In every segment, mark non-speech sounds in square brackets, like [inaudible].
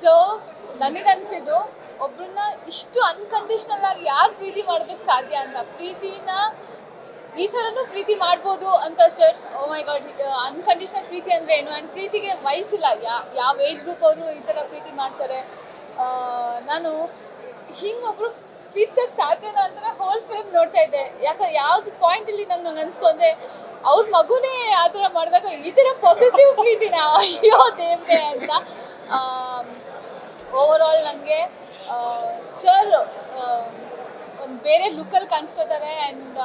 So ನನಗನ್ಸಿದ್ದು ಒಬ್ರನ್ನ ಇಷ್ಟು unconditional ಆಗಿ ಯಾರು ಪ್ರೀತಿ ಮಾಡೋದಕ್ಕೆ ಸಾಧ್ಯ ಅಂತ. ಪ್ರೀತಿನ, ಈ ಥರನೂ ಪ್ರೀತಿ ಮಾಡ್ಬೋದು ಅಂತ sir oh my God unconditional ಪ್ರೀತಿ ಅಂದರೆ ಏನು? ಆ್ಯಂಡ್ ಪ್ರೀತಿಗೆ ವಯಸ್ಸಿಲ್ಲ. ಯಾ, ಯಾವ ಏಜ್ ಗ್ರೂಪ್ ಅವರು ಈ ಥರ ಪ್ರೀತಿ ಮಾಡ್ತಾರೆ? ನಾನು ಹಿಂಗೆ ಒಬ್ರು ಪ್ರೀತಿಸೋಕ್ಕೆ ಸಾಧ್ಯನಾ ಅಂತ ಹೋಲ್ ಫಿಲ್ಮ್ ನೋಡ್ತಾ ಇದ್ದೆ. ಯಾಕೆ, ಯಾವ್ದು ಪಾಯಿಂಟಲ್ಲಿ ನಂಗೆ ನಂಗೆ ಅನಿಸ್ತು ಅಂದರೆ ಅವ್ರ ಮಗುನೇ ಆ ಥರ ಮಾಡಿದಾಗ ಈ ಥರ ಪೊಸೆಸಿವ್ ಪ್ರೀತಿನ? ಅಯ್ಯೋ, ದೇವ್ರೆ ಅಂತ. ಓವರ್ ಆಲ್ ನನಗೆ ಸರ್ ಒಂದು ಬೇರೆ ಲುಕ್ಕಲ್ಲಿ ಕಾಣಿಸ್ಕೋತಾರೆ ಆ್ಯಂಡ್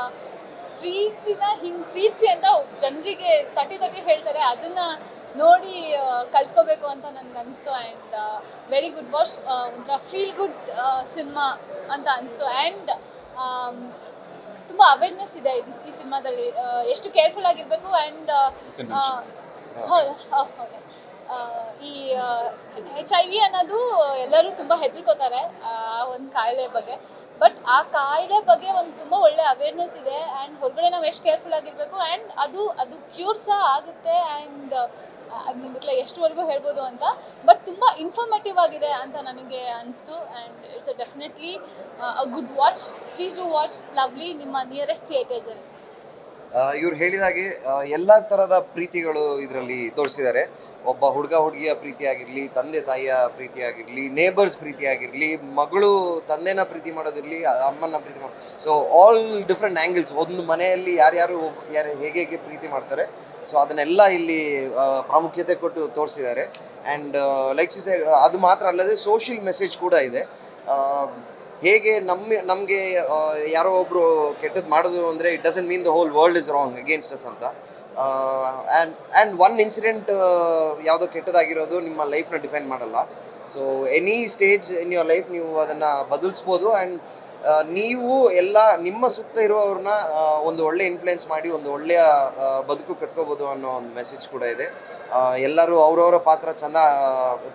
ಪ್ರೀತಿನ ಹಿಂಗೆ ಪ್ರೀತಿಸಿ ಅಂತ ಜನರಿಗೆ ತಟ್ಟಿ ತಟ್ಟಿ ಹೇಳ್ತಾರೆ. ಅದನ್ನು ನೋಡಿ ಕಲ್ತ್ಕೋಬೇಕು ಅಂತ ನನಗೆ ಅನಿಸ್ತು ಆ್ಯಂಡ್ ವೆರಿ ಗುಡ್ ವಾಚ್ ಒಂಥರ ಫೀಲ್ ಗುಡ್ ಸಿನಿಮಾ ಅಂತ ಅನಿಸ್ತು. ಆ್ಯಂಡ್ ತುಂಬ ಅವೇರ್ನೆಸ್ ಇದೆ ಇದು ಈ ಸಿನಿಮಾದಲ್ಲಿ. ಎಷ್ಟು ಕೇರ್ಫುಲ್ ಆಗಿರಬೇಕು ಆ್ಯಂಡ್ ಹೌದು ಓಕೆ ಈ ಹೆಚ್ ಐ ವಿ ಅನ್ನೋದು ಎಲ್ಲರೂ ತುಂಬ ಹೆದರ್ಕೋತಾರೆ ಆ ಒಂದು ಕಾಯಿಲೆ ಬಗ್ಗೆ. ಬಟ್ ಆ ಕಾಯಿಲೆ ಬಗ್ಗೆ ಒಂದು ತುಂಬ ಒಳ್ಳೆ ಅವೇರ್ನೆಸ್ ಇದೆ ಆ್ಯಂಡ್ ಹೊರಗಡೆ ನಾವು ಎಷ್ಟು ಕೇರ್ಫುಲ್ ಆಗಿರಬೇಕು ಆ್ಯಂಡ್ ಅದು ಅದು ಕ್ಯೂರ್ ಸಹ ಆಗುತ್ತೆ ಆ್ಯಂಡ್ ನಿಮಗೆ ಎಷ್ಟುವರೆಗೂ ಹೇಳ್ಬೋದು ಅಂತ. ಬಟ್ ತುಂಬ ಇನ್ಫಾರ್ಮೇಟಿವ್ ಆಗಿದೆ ಅಂತ ನನಗೆ ಅನಿಸ್ತು. And it's a definitely a good watch please do watch Lovely ನಿಮ್ಮ ನಿಯರೆಸ್ಟ್ ಥಿಯೇಟರ್ಸಲ್ಲಿ ಇವ್ರು ಹೇಳಿದಾಗೆ ಎಲ್ಲ ಥರದ ಪ್ರೀತಿಗಳು ಇದರಲ್ಲಿ ತೋರಿಸಿದ್ದಾರೆ. ಒಬ್ಬ ಹುಡುಗ ಹುಡುಗಿಯ ಪ್ರೀತಿ ಆಗಿರಲಿ ತಂದೆ ತಾಯಿಯ ಪ್ರೀತಿ ಆಗಿರಲಿ ನೇಬರ್ಸ್ ಪ್ರೀತಿ ಆಗಿರಲಿ ಮಗಳು ತಂದೆನ ಪ್ರೀತಿ ಮಾಡೋದಿರಲಿ ಅಮ್ಮನ ಪ್ರೀತಿ ಮಾಡೋದು ಸೊ ಆಲ್ ಡಿಫ್ರೆಂಟ್ ಆ್ಯಂಗಲ್ಸ್ ಒಂದು ಮನೆಯಲ್ಲಿ ಯಾರ್ಯಾರು ಯಾರು, ಹೇಗೆ ಹೇಗೆ ಪ್ರೀತಿ ಮಾಡ್ತಾರೆ ಸೊ ಅದನ್ನೆಲ್ಲ ಇಲ್ಲಿ ಪ್ರಾಮುಖ್ಯತೆ ಕೊಟ್ಟು ತೋರಿಸಿದ್ದಾರೆ. ಆ್ಯಂಡ್ ಲೈಕ್ ಸಿ ಅದು ಮಾತ್ರ ಅಲ್ಲದೆ ಸೋಷಿಯಲ್ ಮೆಸೇಜ್ ಕೂಡ ಇದೆ. ಹೇಗೆ ನಮ್ಮ, ನಮಗೆ ಯಾರೋ ಒಬ್ಬರು ಕೆಟ್ಟದ್ದು ಮಾಡೋದು ಅಂದರೆ it doesn't mean the whole world is wrong against us ಅಂತ. ಆ್ಯಂಡ್ ಆ್ಯಂಡ್ ಒನ್ ಇನ್ಸಿಡೆಂಟ್ ಯಾವುದೋ ಕೆಟ್ಟದಾಗಿರೋದು ನಿಮ್ಮ ಲೈಫ್ನ ಡಿಫೈನ್ ಮಾಡಲ್ಲ. So any stage in your life ನೀವು ಅದನ್ನು ಬದಲಿಸ್ಬೋದು ಆ್ಯಂಡ್ ನೀವು ಎಲ್ಲ ನಿಮ್ಮ ಸುತ್ತ ಇರುವವ್ರನ್ನ ಒಂದು ಒಳ್ಳೆ ಇನ್ಫ್ಲುಯೆನ್ಸ್ ಮಾಡಿ, ಒಂದು ಒಳ್ಳೆಯ ಬದುಕು ಕಟ್ಕೋಬೋದು ಅನ್ನೋ ಒಂದು ಮೆಸೇಜ್ ಕೂಡ ಇದೆ. ಎಲ್ಲರೂ ಅವರವರ ಪಾತ್ರ ಚೆಂದ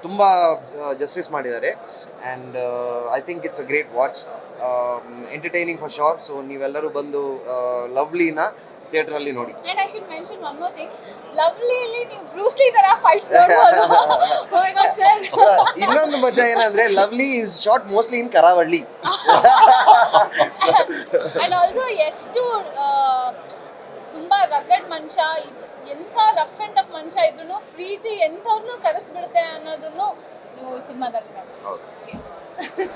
ತುಂಬ ಜಸ್ಟಿಸ್ ಮಾಡಿದ್ದಾರೆ. And I think it's a great watch entertaining for sure so ನೀವೆಲ್ಲರೂ ಬಂದು ಲವ್ಲಿನ ಥಿಯೇಟ್ರಲ್ಲಿ ನೋಡಿ. And I should mention one more thing ಲವ್ಲಿಯಲ್ಲಿ ನೀವು ಬ್ರೂಸ್ಲಿ ತರ ಫೈಟ್ಸ್ ನೋಡ್ಬೋದು. [laughs] Oh. ಇನ್ನೊಂದು ಮಜಾ ಏನಂದ್ರೆ Lovely is shot mostly in Karavali and also ಎಷ್ಟು ತುಂಬಾ ರಗಡ್ ಮನುಷ್ಯ ಎಂಥ ರಫ್ ಅಂಡ್ ಟಫ್ ಮನುಷ್ಯ ಇದ್ರು ಪ್ರೀತಿ ಎಂಥವ್ರನ್ನೂ ಕರೆಸ್ಬಿಡುತ್ತೆ ಅನ್ನೋದನ್ನು ನೀವು ಸಿನಿಮಾದಲ್ಲಿ ನೋಡಿ [laughs]